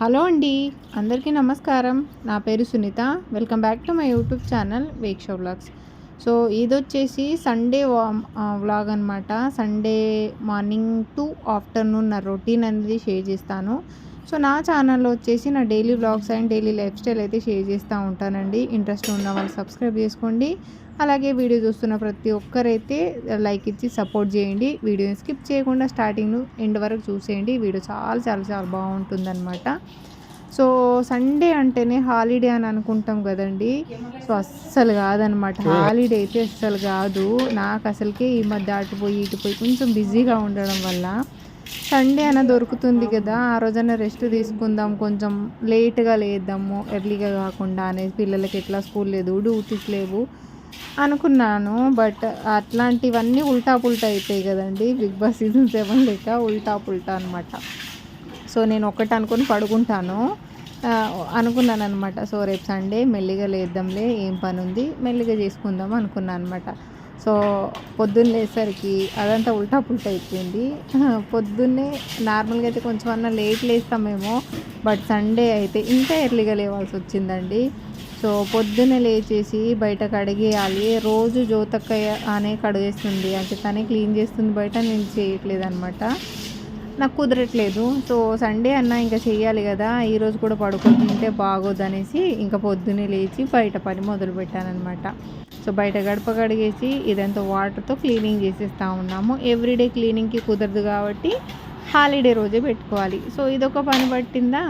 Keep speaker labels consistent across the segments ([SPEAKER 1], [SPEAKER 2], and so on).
[SPEAKER 1] Hello అండి అందరికీ నమస్కారం. నా పేరు Sunitha. Welcome back to my YouTube channel వేక్షో vlogs. So ఇది వచ్చేసి సండే వ్లాగ్ అనమాట సండే మార్నింగ్ టు ఆఫ్టర్నూన్ నా రొటీన్ అనేది షేర్ చేస్తాను. సో నా ఛానల్లో వచ్చేసి నా daily vlogs and daily lifestyle అయితే షేర్ చేస్తూ ఉంటానండి. ఇంట్రెస్ట్ ఉన్న వాళ్ళు సబ్స్క్రైబ్ చేసుకోండి. అలాగే వీడియో చూస్తున్న ప్రతి ఒక్కరైతే లైక్ ఇచ్చి సపోర్ట్ చేయండి. వీడియోని స్కిప్ చేయకుండా స్టార్టింగ్ ఎండ్ వరకు చూసేయండి. వీడియో చాలా చాలా చాలా బాగుంటుందన్నమాట. సో సండే అంటేనే హాలిడే అని అనుకుంటాం కదండి. సో అస్సలు కాదనమాట హాలిడే అయితే అస్సలు కాదు. నాకు అసలుకే ఈ మధ్య అటుపోయి ఇటుపోయి కొంచెం బిజీగా ఉండడం వల్ల సండే అన్న దొరుకుతుంది కదా. ఆ రోజైనా రెస్ట్ తీసుకుందాం కొంచెం లేట్గా లేద్దాము ఎర్లీగా కాకుండా అనేది పిల్లలకి ఎట్లా స్కూల్ లేదు డ్యూటీస్ లేవు. అనుకున్నాను బట్ అట్లాంటివన్నీ ఉల్టా పుల్టా అవుతాయి కదండి. బిగ్ బాస్ సీజన్ సెవెన్ లేక ఉల్టా పుల్టా అనమాట సో నేను ఒక్కటి అనుకుని పడుకుంటాను. అనుకున్నాను అనమాట సో రేపు సండే మెల్లిగా లేద్దాంలే ఏం పని ఉంది మెల్లిగా చేసుకుందాం అనుకున్నాను అనమాట సో పొద్దున్న లేసరికి అదంతా ఉల్టా పుల్టా అయిపోయింది. పొద్దున్నే నార్మల్గా అయితే కొంచెం అన్న లేట్ లేస్తామేమో బట్ సండే అయితే ఇంకా ఎర్లీగా లేవాల్సి వచ్చిందండి. సో పొద్దున్న లేచేసి బయట కడిగేయాలి రోజు జ్యోతక్క అనే కడిగేస్తుంది. అంటే తనే క్లీన్ చేస్తుంది బయట నేను చేయట్లేదు అనమాట నాకు కుదరట్లేదు. సో సండే అన్న ఇంకా చేయాలి కదా ఈరోజు కూడా పడుకుంటుంటే బాగోదు అనేసి ఇంకా పొద్దున్నే లేచి బయట పని మొదలు పెట్టానమాట సో బయట గడప కడిగేసి ఇదంతా వాటర్తో క్లీనింగ్ చేసేస్తూ ఉన్నాము. ఎవ్రీడే క్లీనింగ్కి కుదరదు కాబట్టి హాలిడే రోజే పెట్టుకోవాలి. సో ఇదొక పని పట్టిందా?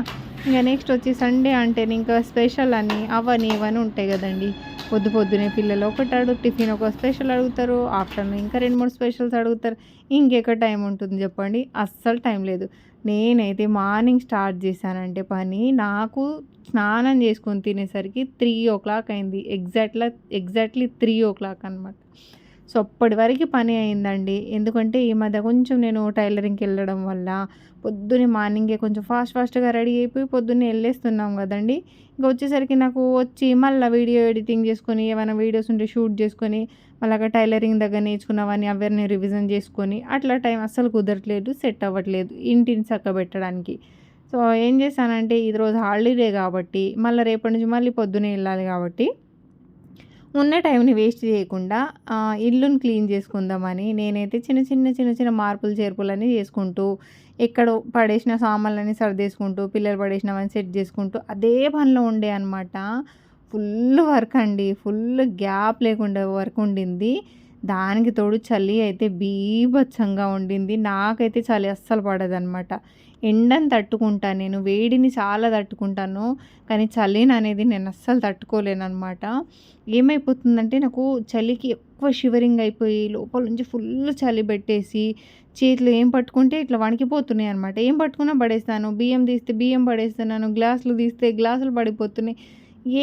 [SPEAKER 1] ఇంకా నెక్స్ట్ వచ్చి సండే అంటే ఇంకా స్పెషల్ అని అవని ఇవన్నీ ఉంటాయి కదండి. పొద్దు పొద్దునే పిల్లలు ఒకటి అడుగు టిఫిన్ ఒక స్పెషల్ అడుగుతారు ఆఫ్టర్నూన్ ఇంకా రెండు మూడు స్పెషల్స్ అడుగుతారు. ఇంకెక్కడ టైం ఉంటుంది చెప్పండి? అస్సలు టైం లేదు. నేనైతే మార్నింగ్ స్టార్ట్ చేశానంటే పని నాకు స్నానం చేసుకొని తినేసరికి త్రీ ఓ క్లాక్ అయింది. Exactly exactly three o'clock అనమాట సో అప్పటి వరకు పని అయిందండి. ఎందుకంటే ఈ మధ్య కొంచెం నేను టైలరింగ్కి వెళ్ళడం వల్ల పొద్దున్నే మార్నింగే కొంచెం ఫాస్ట్ ఫాస్ట్గా రెడీ అయిపోయి పొద్దున్నే వెళ్ళేస్తున్నాం కదండి. ఇంకా వచ్చేసరికి నాకు వచ్చి మళ్ళీ వీడియో ఎడిటింగ్ చేసుకొని ఏమైనా వీడియోస్ ఉంటే షూట్ చేసుకొని మళ్ళీ టైలరింగ్ దగ్గర నేర్చుకున్నవన్నీ అవన్నీ రివిజన్ చేసుకొని అట్లా టైం అస్సలు కుదరట్లేదు సెట్ అవ్వట్లేదు ఇంటిని చక్కబెట్టడానికి. సో ఏం చేశానంటే ఈరోజు రోజు హాలిడే కాబట్టి మళ్ళీ రేపటి నుంచి మళ్ళీ పొద్దునే వెళ్ళాలి కాబట్టి ఉన్న టైంని వేస్ట్ చేయకుండా ఇల్లుని క్లీన్ చేసుకుందామని నేనైతే చిన్న చిన్న చిన్న చిన్న మార్పులు చేర్పులన్నీ చేసుకుంటూ ఎక్కడ పడేసిన సామాన్లని సర్దేసుకుంటూ పిల్లలు పడేసినవన్నీ సెట్ చేసుకుంటూ అదే పనిలో ఉండే అనమాట ఫుల్ వర్క్ అండి. ఫుల్ గ్యాప్ లేకుండా వర్క్ ఉండింది. దానికి తోడు చలి అయితే బీభత్సంగా ఉండింది. నాకైతే చలి అస్సలు పడదనమాట. ఎండని తట్టుకుంటాను నేను వేడిని చాలా తట్టుకుంటాను. కానీ చలిని అనేది నేను అస్సలు తట్టుకోలేను అనమాట ఏమైపోతుందంటే నాకు చలికి ఎక్కువ షివరింగ్ అయిపోయి లోపల నుంచి ఫుల్ చలి పెట్టేసి చేతిలో ఏం పట్టుకుంటే ఇట్లా వణికిపోతున్నాయి అనమాట. ఏం పట్టుకున్నా పడేస్తాను. బియ్యం తీస్తే బియ్యం పడేస్తున్నాను. గ్లాసులు తీస్తే గ్లాసులు పడిపోతున్నాయి.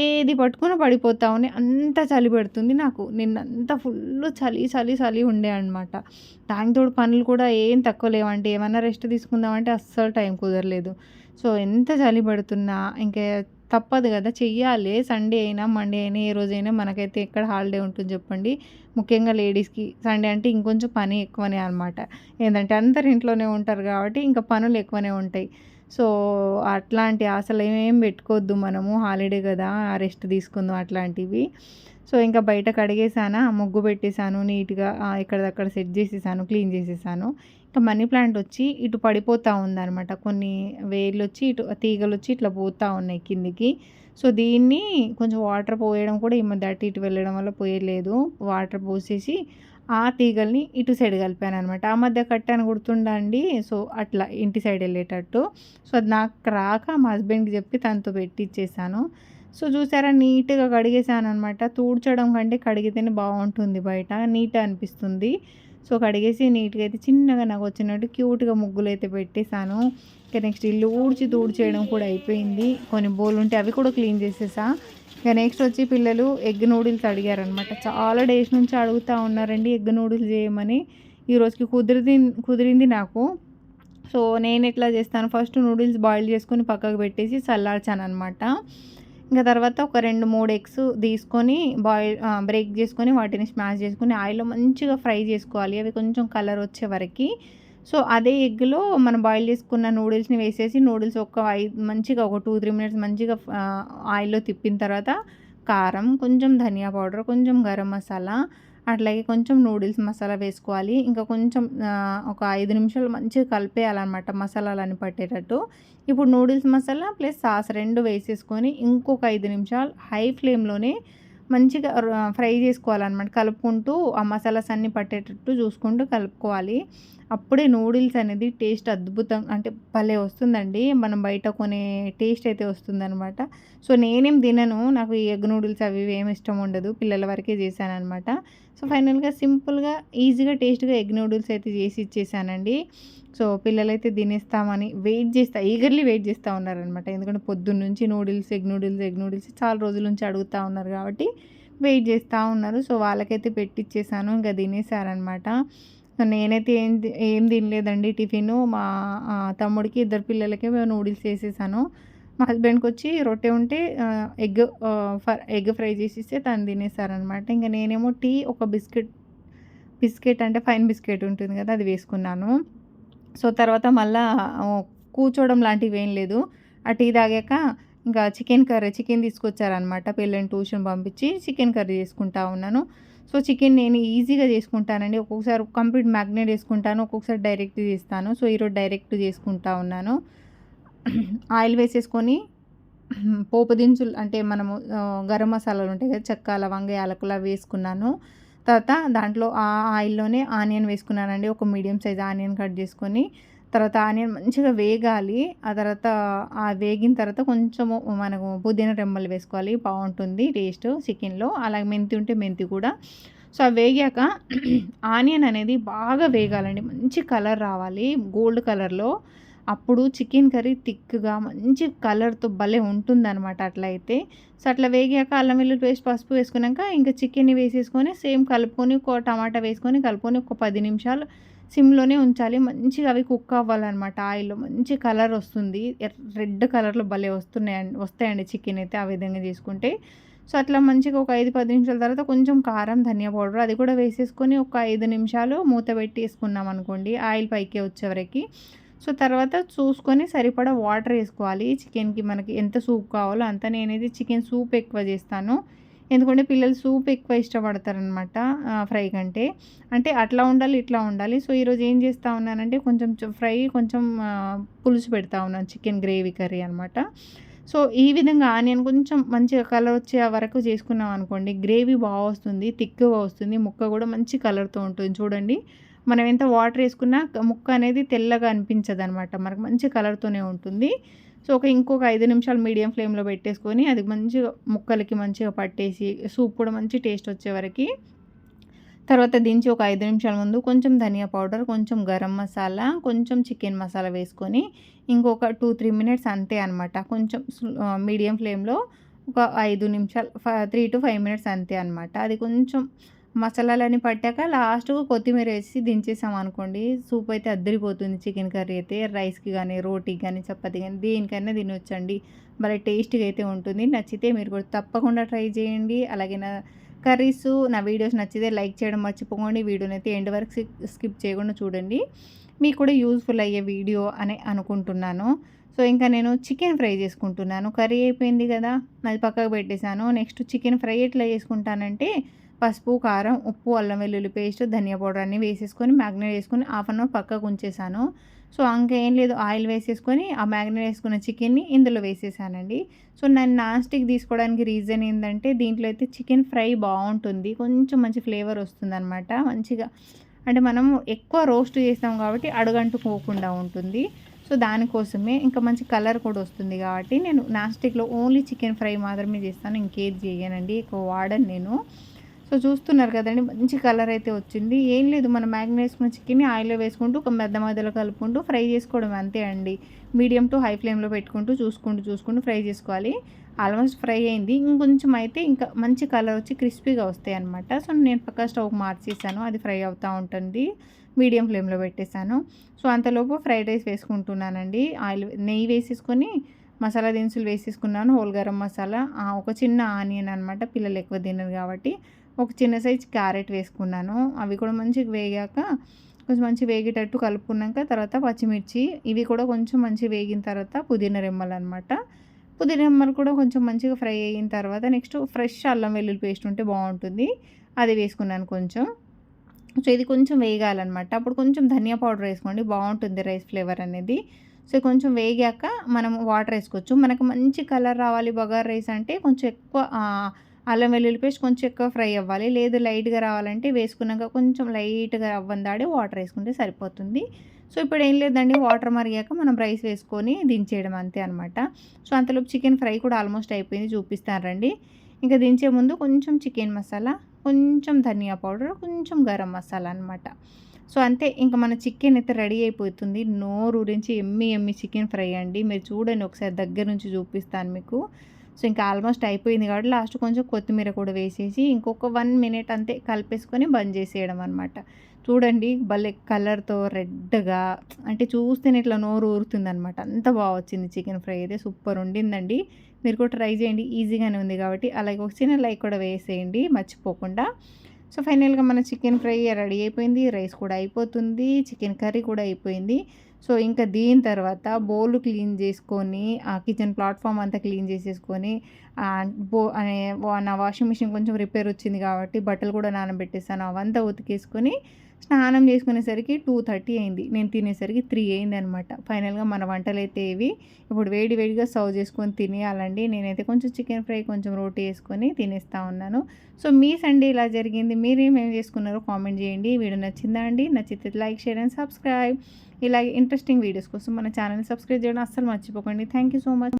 [SPEAKER 1] ఏది పట్టుకున్నా పడిపోతా ఉన్నాయి అంత చలి పెడుతుంది నాకు. నిన్నంతా ఫుల్ చలి చలి చలి ఉండే అనమాట దానికి తోడు పనులు కూడా ఏం తక్కువ లేవంటే ఏమైనా రెస్ట్ తీసుకుందామంటే అస్సలు టైం కుదరలేదు. సో ఎంత చలి పెడుతున్నా ఇంకా తప్పదు కదా చెయ్యాలి. సండే అయినా మండే అయినా ఏ రోజైనా మనకైతే ఎక్కడ హాలిడే ఉంటుంది చెప్పండి. ముఖ్యంగా లేడీస్కి సండే అంటే ఇంకొంచెం పని ఎక్కువనే అనమాట ఏంటంటే అందరు ఇంట్లోనే ఉంటారు కాబట్టి ఇంకా పనులు ఎక్కువనే ఉంటాయి. సో అట్లాంటి అసలు ఏం పెట్టుకోవద్దు మనము హాలిడే కదా రెస్ట్ తీసుకుందాం అట్లాంటివి. సో ఇంకా బయట కడిగేసానా ముగ్గు పెట్టేశాను నీట్గా ఎక్కడదక్కడ సెట్ చేసేసాను క్లీన్ చేసేసాను ఇంకా మనీ ప్లాంట్ వచ్చి ఇటు పడిపోతూ ఉందన్నమాట. కొన్ని వేర్లు వచ్చి ఇటు తీగలు వచ్చి ఇట్లా పోతూ ఉన్నాయి కిందికి. సో దీన్ని కొంచెం వాటర్ పోయడం కూడా ఈ మధ్య అటు ఇటు వెళ్ళడం వల్ల పోయలేదు. వాటర్ పోసేసి ఆ తీగల్ని ఇటు సైడ్ కలిపాను అనమాట ఆ మధ్య కట్టాను గుర్తుండండి సో అట్లా ఇంటి సైడ్ వెళ్ళేటట్టు. సో అది నాకు రాక మా హస్బెండ్కి చెప్పి తనతో పెట్టిచ్చేసాను. సో చూసారా నీట్గా కడిగేసాను అనమాట తూడ్చడం కంటే కడిగితేనే బాగుంటుంది బయట. నీట్ అనిపిస్తుంది. సో కడిగేసి నీట్గా అయితే చిన్నగా నాకు వచ్చినట్టు క్యూట్గా ముగ్గులు అయితే పెట్టేశాను. ఇంకా నెక్స్ట్ ఇల్లు ఊడ్చి తూడ్చేయడం కూడా అయిపోయింది. కొన్ని బోల్ ఉంటే అవి కూడా క్లీన్ చేసేసా. ఇంకా నెక్స్ట్ వచ్చి పిల్లలు ఎగ్ నూడిల్స్ అడిగారనమాట. చాలా డేస్ నుంచి అడుగుతూ ఉన్నారండి ఎగ్ నూడిల్స్ చేయమని. ఈరోజుకి కుదిరింది కుదిరింది నాకు. సో నేను ఎట్లా చేస్తాను? ఫస్ట్ నూడిల్స్ బాయిల్ చేసుకొని పక్కకు పెట్టేసి చల్లార్చాను అనమాట ఇంకా తర్వాత ఒక రెండు మూడు ఎగ్స్ తీసుకొని బాయిల్ బ్రేక్ చేసుకొని వాటిని స్మాష్ చేసుకొని ఆయిల్లో మంచిగా ఫ్రై చేసుకోవాలి. అవి కొంచెం కలర్ వచ్చే వరకు. సో అదే ఎగ్లో మనం బాయిల్ చేసుకున్న నూడిల్స్ని వేసేసి నూడిల్స్ ఒక ఐదు మంచిగా ఒక టూ త్రీ మినిట్స్ మంచిగా ఆయిల్లో తిప్పిన తర్వాత కారం కొంచెం ధనియా పౌడర్ కొంచెం గరం మసాలా అట్లాగే కొంచెం నూడిల్స్ మసాలా వేసుకోవాలి. ఇంకా కొంచెం ఒక ఐదు నిమిషాలు మంచిగా కలిపేయాలన్నమాట మసాలాలని పట్టేటట్టు. ఇప్పుడు నూడిల్స్ మసాలా ప్లస్ సాస్ రెండు వేసేసుకొని ఇంకొక ఐదు నిమిషాలు హై ఫ్లేమ్లోనే మంచిగా ఫ్రై చేసుకోవాలన్నమాట. కలుపుకుంటూ ఆ మసాలాస్ అన్నీ పట్టేటట్టు చూసుకుంటూ కలుపుకోవాలి. అప్పుడే నూడిల్స్ అనేది టేస్ట్ అద్భుతం అంటే భలే వస్తుందండి. మనం బయట కొనే టేస్ట్ అయితే వస్తుందనమాట సో నేనేం తినను. నాకు ఈ ఎగ్ నూడిల్స్ అవి ఏమి ఇష్టం ఉండదు. పిల్లల వరకే చేశాను అనమాట సో ఫైనల్గా సింపుల్గా ఈజీగా టేస్ట్గా ఎగ్ నూడిల్స్ అయితే చేసి ఇచ్చేసానండి. సో పిల్లలైతే తినేస్తామని వెయిట్ చేస్తా ఈగర్లీ వెయిట్ చేస్తూ ఉన్నారనమాట ఎందుకంటే పొద్దున్న నుంచి noodles egg noodles egg noodles చాలా రోజుల నుంచి అడుగుతూ ఉన్నారు కాబట్టి వెయిట్ చేస్తూ ఉన్నారు. సో వాళ్ళకైతే పెట్టిచ్చేసాను. ఇంకా తినేసారనమాట నేనైతే ఏం ఏం తినలేదండి టిఫిన్. మా తమ్ముడికి ఇద్దరు పిల్లలకి నూడిల్స్ చేసేసాను. మా హస్బెండ్కి వచ్చి రొట్టె ఉంటే ఎగ్ ఎగ్ ఫ్రై చేసి ఇస్తే తను తినేసారనమాట ఇంకా నేనేమో టీ ఒక బిస్కెట్ బిస్కెట్ అంటే ఫైన్ బిస్కెట్ ఉంటుంది కదా అది వేసుకున్నాను. సో తర్వాత మళ్ళా కూర్చోవడం లాంటివి ఏం లేదు. ఆ టీ తాగాక ఇంకా చికెన్ కర్రీ చికెన్ తీసుకొచ్చారనమాట పిల్లని ట్యూషన్ పంపించి చికెన్ కర్రీ చేసుకుంటా ఉన్నాను. సో చికెన్ నేను ఈజీగా చేసుకుంటానండి. ఒక్కొక్కసారి కంప్లీట్ మ్యాగ్నేట్ చేసుకుంటాను ఒక్కొక్కసారి డైరెక్ట్ చేస్తాను. సో ఈరోజు డైరెక్ట్ చేసుకుంటా ఉన్నాను. ఆయిల్ వేసేసుకొని పోపు దినుసులు అంటే మనము గరం మసాలాలు ఉంటాయి కదా చెక్క లవంగ యాలకుల వేసుకున్నాను. తర్వాత దాంట్లో ఆ ఆయిల్లోనే ఆనియన్ వేసుకున్నానండి. ఒక మీడియం సైజ్ ఆనియన్ కట్ చేసుకొని తర్వాత ఆనియన్ మంచిగా వేగాలి. ఆ తర్వాత ఆ వేగిన తర్వాత కొంచెము మనకు పుదీనా రెమ్మలు వేసుకోవాలి. బాగుంటుంది టేస్ట్ చికెన్లో. అలాగే మెంతి ఉంటే మెంతి కూడా. సో అవి వేగాక ఆనియన్ అనేది బాగా వేగాలండి. మంచి కలర్ రావాలి గోల్డ్ కలర్లో. అప్పుడు చికెన్ కర్రీ థిక్గా మంచి కలర్తో భలే ఉంటుందన్నమాట అట్లయితే. సో అట్లా వేగాక అల్లం వెల్లుల్లి పేస్ట్ పసుపు వేసుకున్నాక ఇంకా చికెన్ని వేసేసుకొని సేమ్ కలుపుకొని ఒక టమాటా వేసుకొని కలుపుకొని ఒక పది నిమిషాలు సిమ్లోనే ఉంచాలి. మంచిగా అవి కుక్ అవ్వాలన్నమాట. ఆయిల్లో మంచి కలర్ వస్తుంది. రెడ్ కలర్లో భలే వస్తున్నాయండి వస్తాయండి చికెన్ అయితే ఆ విధంగా చేసుకుంటే. సో అట్లా మంచిగా ఒక ఐదు పది నిమిషాల తర్వాత కొంచెం కారం ధనియా పౌడర్ అది కూడా వేసేసుకొని ఒక ఐదు నిమిషాలు మూత పెట్టి వేసుకున్నాం అనుకోండి. ఆయిల్ పైకి వచ్చేవరకి సో తర్వాత చూసుకొని సరిపడా వాటర్ వేసుకోవాలి. చికెన్కి మనకి ఎంత సూప్ కావాలో అంత. నేనైతే చికెన్ సూప్ ఎక్కువ చేస్తాను. ఎందుకంటే పిల్లలు సూప్ ఎక్కువ ఇష్టపడతారనమాట ఫ్రై కంటే. అంటే అట్లా ఉండాలి ఇట్లా ఉండాలి. సో ఈరోజు ఏం చేస్తూ ఉన్నానంటే కొంచెం ఫ్రై కొంచెం పులుసు పెడతా ఉన్నాను చికెన్ గ్రేవీ కర్రీ అనమాట సో ఈ విధంగా ఆనియన్ కొంచెం మంచిగా కలర్ వచ్చే వరకు చేసుకున్నాం అనుకోండి గ్రేవీ బాగా వస్తుంది థిక్గా వస్తుంది ముక్క కూడా మంచి కలర్తో ఉంటుంది. చూడండి మనం ఎంత వాటర్ వేసుకున్నా ముక్క అనేది తెల్లగా అనిపించదు అనమాట మనకు మంచి కలర్తోనే ఉంటుంది. సో ఒక ఇంకొక ఐదు నిమిషాలు మీడియం ఫ్లేమ్లో పెట్టేసుకొని అది మంచిగా ముక్కలకి మంచిగా పట్టేసి సూప్ కూడా మంచి టేస్ట్ వచ్చే వరకు. తర్వాత దించి ఒక ఐదు నిమిషాల ముందు కొంచెం ధనియా పౌడర్ కొంచెం గరం మసాలా కొంచెం చికెన్ మసాలా వేసుకొని ఇంకొక టూ త్రీ మినిట్స్ అంతే అనమాట కొంచెం మీడియం ఫ్లేమ్లో ఒక ఐదు నిమిషాలు త్రీ టు ఫైవ్ మినిట్స్ అంతే అనమాట అది కొంచెం మసాలాలన్నీ పట్టాక లాస్ట్కు కొత్తిమీర వేసి దించేసాం అనుకోండి. సూప్ అయితే అద్దరిపోతుంది. చికెన్ కర్రీ అయితే రైస్కి కానీ రోటీకి కానీ చపాతీ కానీ దేనికైనా తినొచ్చండి. భలే టేస్ట్గా అయితే ఉంటుంది. నచ్చితే మీరు కూడా తప్పకుండా ట్రై చేయండి. అలాగే నా కర్రీస్ నా వీడియోస్ నచ్చితే లైక్ చేయడం మర్చిపోకండి. వీడియోని అయితే ఎండ్ వరకు స్కిప్ చేయకుండా చూడండి. మీకు కూడా యూస్ఫుల్ అయ్యే వీడియో అని అనుకుంటున్నాను. సో ఇంకా నేను చికెన్ ఫ్రై చేసుకుంటున్నాను. కర్రీ అయిపోయింది కదా అది పక్కకు పెట్టేశాను. నెక్స్ట్ చికెన్ ఫ్రై ఎట్లా చేసుకుంటానంటే పసుపు కారం ఉప్పు అల్లం వెల్లుల్లి పేస్ట్ ధనియా పౌడర్ అన్నీ వేసేసుకొని మ్యాగ్నేట్ వేసుకొని హాఫ్ అన్ అవర్ పక్కకు ఉంచేసాను సో ఇంకా ఏం లేదు ఆయిల్ వేసేసుకొని ఆ మ్యాగ్నేట్ వేసుకున్న చికెన్ని ఇందులో వేసేసానండి. సో నేను నాన్ స్టిక్ తీసుకోవడానికి రీజన్ ఏంటంటే దీంట్లో అయితే చికెన్ ఫ్రై బాగుంటుంది. కొంచెం మంచి ఫ్లేవర్ వస్తుంది అనమాట మంచిగా అంటే మనం ఎక్కువ రోస్ట్ చేస్తాం కాబట్టి అడుగంటుకోకుండా ఉంటుంది. సో దానికోసమే ఇంకా మంచి కలర్ కూడా వస్తుంది కాబట్టి నేను నాస్టిక్లో ఓన్లీ చికెన్ ఫ్రై మాత్రమే చేస్తాను ఇంకేది చేయనండి ఎక్కువ వాడను నేను. సో చూస్తున్నారు కదండి మంచి కలర్ అయితే వచ్చింది. ఏం లేదు మనం మ్యాగ్నేట్ వేసుకున్న చికెన్ని ఆయిల్లో వేసుకుంటూ ఒక మెద్ద మధ్యలో కలుపుకుంటూ ఫ్రై చేసుకోవడం అంతే అండి. మీడియం టు హై ఫ్లేమ్లో పెట్టుకుంటూ చూసుకుంటూ చూసుకుంటూ ఫ్రై చేసుకోవాలి. ఆల్మోస్ట్ ఫ్రై అయింది. ఇంకొంచెం అయితే ఇంకా మంచి కలర్ వచ్చి క్రిస్పీగా వస్తాయి అనమాట సో నేను పక్క స్టవ్ మార్చేసాను అది ఫ్రై అవుతూ ఉంటుంది. మీడియం ఫ్లేమ్లో పెట్టేశాను. సో అంతలోపు ఫ్రైడ్ రైస్ వేసుకుంటున్నానండి. ఆయిల్ నెయ్యి వేసేసుకొని మసాలా దినుసులు వేసేసుకున్నాను. హోల్ గరం మసాలా ఒక చిన్న ఆనియన్ అనమాట పిల్లలు ఎక్కువ తినరు కాబట్టి ఒక చిన్న సైజ్ క్యారెట్ వేసుకున్నాను. అవి కూడా మంచిగా వేగాక కొంచెం మంచి వేగేటట్టు కలుపుకున్నాక తర్వాత పచ్చిమిర్చి ఇవి కూడా కొంచెం మంచి వేగిన తర్వాత పుదీనా రెమ్మలు అనమాట పుదీనా రెమ్మలు కూడా కొంచెం మంచిగా ఫ్రై అయిన తర్వాత నెక్స్ట్ ఫ్రెష్ అల్లం వెల్లుల్లి పేస్ట్ ఉంటే బాగుంటుంది. అది వేసుకున్నాను కొంచెం. సో ఇది కొంచెం వేగాలన్నమాట. అప్పుడు కొంచెం ధనియా పౌడర్ వేసుకోండి బాగుంటుంది రైస్ ఫ్లేవర్ అనేది. సో కొంచెం వేగాక మనం వాటర్ వేసుకోవచ్చు. మనకు మంచి కలర్ రావాలి బగార్ రైస్ అంటే కొంచెం ఎక్కువ అల్లం వెల్లుల్లి పేస్ట్ కొంచెం ఎక్కువ ఫ్రై అవ్వాలి. లేదు లైట్గా రావాలంటే వేసుకున్నాక కొంచెం లైట్గా అవ్వందాడి వాటర్ వేసుకుంటే సరిపోతుంది. సో ఇప్పుడు ఏం లేదండి వాటర్ మరిగాక మనం రైస్ వేసుకొని దించేయడం అంతే అనమాట సో అంతలోపు చికెన్ ఫ్రై కూడా ఆల్మోస్ట్ అయిపోయింది చూపిస్తాను రండి. ఇంకా దించే ముందు కొంచెం చికెన్ మసాలా కొంచెం ధనియా పౌడర్ కొంచెం గరం మసాలా అనమాట సో అంతే. ఇంకా మన చికెన్ అయితే రెడీ అయిపోతుంది. నోరు గురించి ఎమ్మి ఎమ్మి చికెన్ ఫ్రై అండి. మీరు చూడండి ఒకసారి దగ్గర నుంచి చూపిస్తాను మీకు. సో ఇంకా ఆల్మోస్ట్ అయిపోయింది కాబట్టి లాస్ట్ కొంచెం కొత్తిమీర కూడా వేసేసి ఇంకొక వన్ మినిట్ అంతే కలిపేసుకొని బంద్ చేసేయడం అనమాట చూడండి భలే కలర్తో రెడ్గా అంటే చూస్తేనే ఇట్లా నోరు ఊరుతుంది అనమాట అంత బాగా వచ్చింది చికెన్ ఫ్రై అయితే. సూపర్ ఉండిందండి. మీరు కూడా ట్రై చేయండి. ఈజీగానే ఉంది కాబట్టి అలాగే ఒక చిన్న లైక్ కూడా వేసేయండి. మర్చిపోకుండా. సో ఫైనల్గా మన చికెన్ ఫ్రై రెడీ అయిపోయింది. రైస్ కూడా అయిపోతుంది. చికెన్ కర్రీ కూడా అయిపోయింది. సో ఇంకా దీని తర్వాత బౌల్ క్లీన్ చేసుకొని ఆ కిచెన్ ప్లాట్ఫామ్ అంతా క్లీన్ చేసేసుకొని బో నా వాషింగ్ మిషన్ కొంచెం రిపేర్ వచ్చింది కాబట్టి బట్టలు కూడా నానబెట్టేసాను. అవంతా ఉతికేసుకొని స్నానం చేసుకునేసరికి టూ థర్టీ అయింది. నేను తినేసరికి త్రీ అయింది అనమాట ఫైనల్గా మన వంటలు అయితే ఇవి. ఇప్పుడు వేడి వేడిగా సర్వ్ చేసుకొని తినేయాలండి. నేనైతే కొంచెం చికెన్ ఫ్రై కొంచెం రోటీ వేసుకొని తినేస్తూ ఉన్నాను. సో మీ సండే ఇలా జరిగింది. మీరేం ఏం చేసుకున్నారో కామెంట్ చేయండి. వీడియో నచ్చిందా అండి? నచ్చితే లైక్ షేర్ అండ్ సబ్స్క్రైబ్. ఇలాగే ఇంట్రెస్టింగ్ వీడియోస్ కోసం మన ఛానల్ని సబ్స్క్రైబ్ చేయడం అస్సలు మర్చిపోకండి. Thank you so much